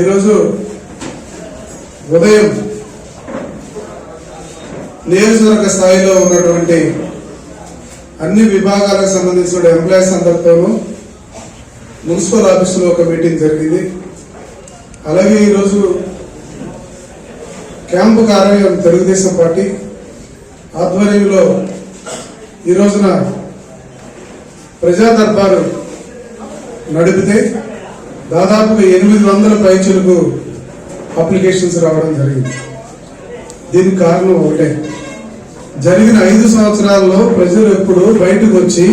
ఈరోజు ఉదయం నియోజకవర్గ స్థాయిలో ఉన్నటువంటి అన్ని విభాగాలకు సంబంధించిన ఎంప్లాయీస్ అందరితోనూ మున్సిపల్ ఆఫీసులో ఒక మీటింగ్ జరిగింది. అలాగే ఈరోజు క్యాంపు కార్యాలయం తెలుగుదేశం పార్టీ ఆధ్వర్యంలో ఈ రోజున ప్రజా దర్బారు నడిపితే దాదాపు ఎనిమిది వందల పైచులకు అప్లికేషన్స్ రావడం జరిగింది. దీనికి కారణం ఒకటే. జరిగిన ఐదు సంవత్సరాల్లో ప్రజలు ఎప్పుడు బయటకు వచ్చి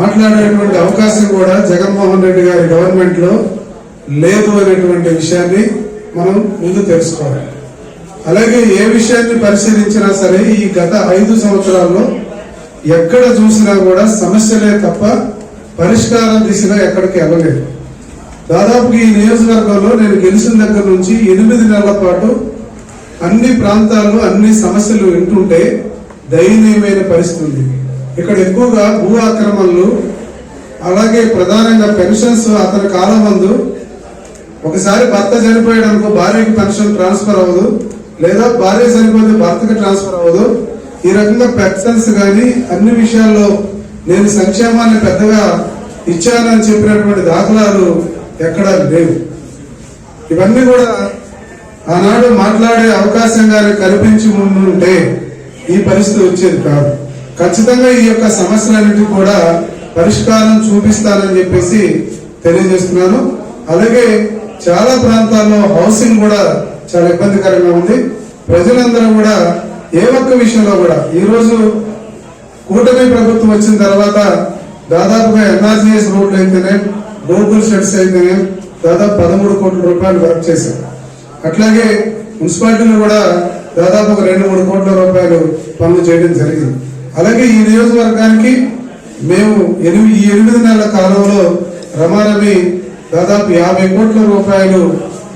మాట్లాడేటువంటి అవకాశం కూడా జగన్మోహన్ రెడ్డి గారి గవర్నమెంట్లో లేదు అనేటువంటి విషయాన్ని మనం ముందు తెలుసుకోవాలి. అలాగే ఏ విషయాన్ని పరిశీలించినా సరే ఈ గత ఐదు సంవత్సరాల్లో ఎక్కడ చూసినా కూడా సమస్యలే తప్ప పరిష్కారం దిశగా ఎక్కడికి వెళ్ళలేదు. దాదాపుగా ఈ నియోజకవర్గంలో నేను గెలిచిన దగ్గర నుంచి ఎనిమిది నెలల పాటు అన్ని ప్రాంతాల్లో అన్ని సమస్యలు వింటుంటే దయనీయమైన పరిస్థితి ఉంది. ఇక్కడ ఎక్కువగా భూ ఆక్రమణలు అలాగే ప్రధానంగా పెన్షన్స్ అతని కాలం మందు ఒకసారి భర్త చనిపోయాడు అనుకో భార్యకి పెన్షన్ ట్రాన్స్ఫర్ అవ్వదు లేదా భార్య చనిపోతే భర్తకి ట్రాన్స్ఫర్ అవ్వదు. ఈ రకంగా పెన్షన్స్ కానీ అన్ని విషయాల్లో నేను సంక్షేమాన్ని పెద్దగా ఇచ్చానని చెప్పినటువంటి దాఖలాలు ఎక్కడా లేవు. ఇవన్నీ కూడా ఆనాడు మాట్లాడే అవకాశం కానీ కల్పించి ఉంటే ఈ పరిస్థితి వచ్చేది కాదు. ఖచ్చితంగా ఈ యొక్క సమస్యలన్నిటి కూడా పరిష్కారం చూపిస్తానని చెప్పేసి తెలియజేస్తున్నాను. అలాగే చాలా ప్రాంతాల్లో హౌసింగ్ కూడా చాలా ఇబ్బందికరంగా ఉంది. ప్రజలందరూ కూడా ఏ ఒక్క విషయంలో కూడా ఈరోజు కూటమి ప్రభుత్వం వచ్చిన తర్వాత దాదాపుగా ఎన్ఆర్జీఎస్ రోడ్లు అయితేనే గూగుల్ షెడ్స్ అయితేనే దాదాపు పదమూడు కోట్ల రూపాయలు వర్క్ చేశారు. అట్లాగే మున్సిపాలిటీలో కూడా దాదాపు ఒక రెండు మూడు కోట్ల రూపాయలు పనులు చేయడం జరిగింది. అలాగే ఈ నియోజకవర్గానికి మేము ఎనిమిది ఈ ఎనిమిది నెలల కాలంలో రమారమి దాదాపు యాభై కోట్ల రూపాయలు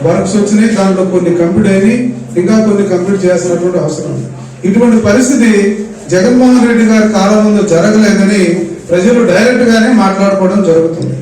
వర్క్స్ వచ్చినాయి. దాంట్లో కొన్ని కంప్లీట్ అయినాయి. ఇంకా కొన్ని కంప్లీట్ చేయాల్సినటువంటి అవసరం ఇటువంటి పరిస్థితి జగన్మోహన్ రెడ్డి గారి కాలం ముందు జరగలేదని ప్రజలు డైరెక్ట్ గానే మాట్లాడుకోవడం జరుగుతుంది.